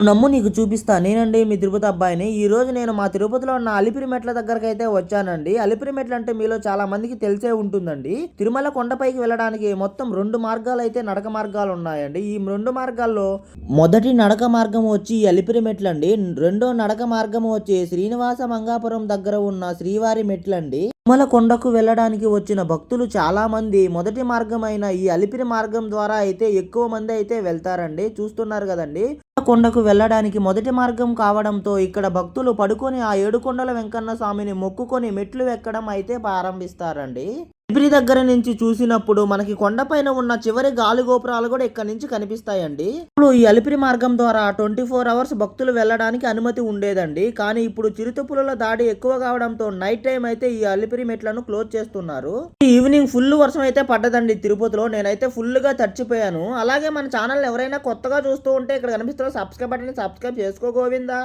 నమ్ము నీకు చూపిస్తా. నేనండి మీ తిరుపతి అబ్బాయిని. ఈ రోజు నేను మా తిరుపతిలో ఉన్న అలిపిరి మెట్ల దగ్గరకు అయితే వచ్చానండి. అలిపిరి మెట్లు అంటే మీలో చాలా మందికి తెలిసే ఉంటుందండి. తిరుమల కొండపైకి వెళ్ళడానికి మొత్తం రెండు మార్గాలు అయితే నడక మార్గాలు ఉన్నాయండి. ఈ రెండు మార్గాల్లో మొదటి నడక మార్గం వచ్చి అలిపిరి మెట్లండి. రెండో నడక మార్గం వచ్చి శ్రీనివాస మంగాపురం దగ్గర ఉన్న శ్రీవారి మెట్లండి. తిరుమల కొండకు వెళ్ళడానికి వచ్చిన భక్తులు చాలా మంది మొదటి మార్గమైన ఈ అలిపిరి మార్గం ద్వారా అయితే ఎక్కువ మంది అయితే వెళ్తారండి. చూస్తున్నారు కదండి. కొండకు వెళ్ళడానికి మొదటి మార్గం కావడంతో ఇక్కడ భక్తులు పడుకొని ఆ ఏడుకొండల వెంకన్న స్వామిని మొక్కుకొని మెట్లు ఎక్కడం అయితే ప్రారంభిస్తారండి. అలిపిరి దగ్గర నుంచి చూసినప్పుడు మనకి కొండపైన ఉన్న చివరి గాలి గోపురాలు కూడా ఇక్కడ నుంచి కనిపిస్తాయండి. ఇప్పుడు ఈ అలిపిరి మార్గం ద్వారా ట్వంటీ ఫోర్ అవర్స్ భక్తులు వెళ్ళడానికి అనుమతి ఉండేదండి. కానీ ఇప్పుడు చిరుతపులుల దాడి ఎక్కువ కావడంతో నైట్ టైం అయితే ఈ అలిపిరి మెట్లను క్లోజ్ చేస్తున్నారు. ఈవినింగ్ ఫుల్ వర్షం అయితే పడ్డదండి తిరుపతిలో. నేనైతే ఫుల్గా తడిచిపోయాను అలాగే మన ఛానల్ ఎవరైనా కొత్తగా చూస్తూ ఉంటే ఇక్కడ కనిపిస్తున్న సబ్స్క్రైబ్ బటన్ సబ్స్క్రైబ్ చేసుకో గోవిందా.